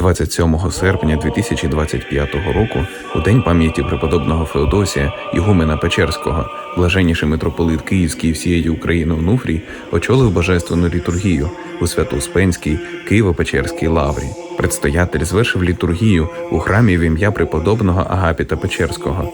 27 серпня 2025 року, у день пам'яті преподобного Феодосія, Ігумена Печерського, блаженніший митрополит Київський і всієї України Онуфрій очолив божественну літургію у Свято-Успенській Києво-Печерській лаврі. Предстоятель звершив літургію у храмі в ім'я преподобного Агапіта Печерського.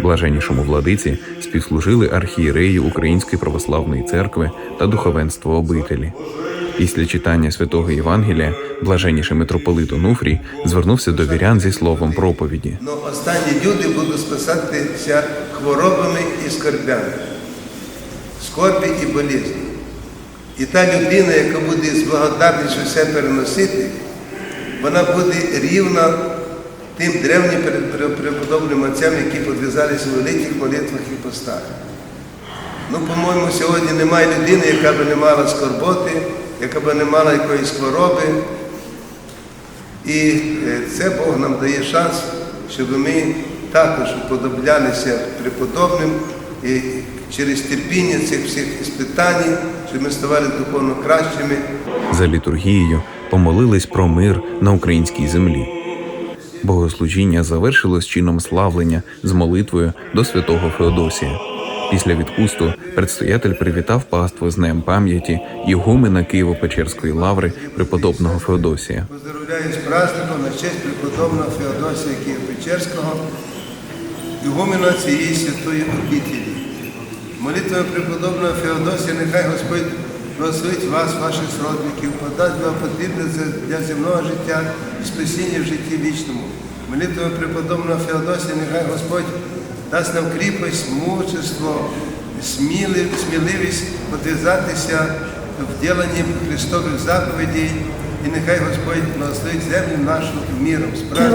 Блаженнішому владиці співслужили архієреї Української православної церкви та духовенство обителі. Після читання святого Євангелія блаженніший митрополит Онуфрій звернувся до вірян зі словом проповіді. Но останні люди будуть спасатися хворобами і скорбями, скорбі і болізні. І та людина, яка буде з благодарністю все переносити, вона буде рівна тим древнім преподобним отцям, які підв'язалися у великих молитвах і постах. Ну, по-моєму, сьогодні немає людини, яка би не мала скорботи, яка би не мала якоїсь хвороби. І е, це Бог нам дає шанс, щоб ми також уподоблялися преподобним і через терпіння цих всіх іспитань, щоб ми ставали духовно кращими. За літургією помолились про мир на українській землі. Богослужіння завершилось чином славлення з молитвою до святого Феодосія. Після відпусту предстоятель привітав паству з днем пам'яті Ігумена Києво-Печерської лаври преподобного Феодосія. Поздравляю з праздником на честь преподобного Феодосія Києво-Печерського, ігумена цієї святої обітелі. Молитвою преподобного Феодосія, нехай Господь благословить вас, ваших сродників, подасть вам потрібне для земного життя і спасіння в житті вічному. Молитвою преподобного Феодосія, нехай Господь дасть нам кріпость, мужество, сміливість подвізатися в діланні Христових заповідей, і нехай Господь благословить землю нашу міром, справді.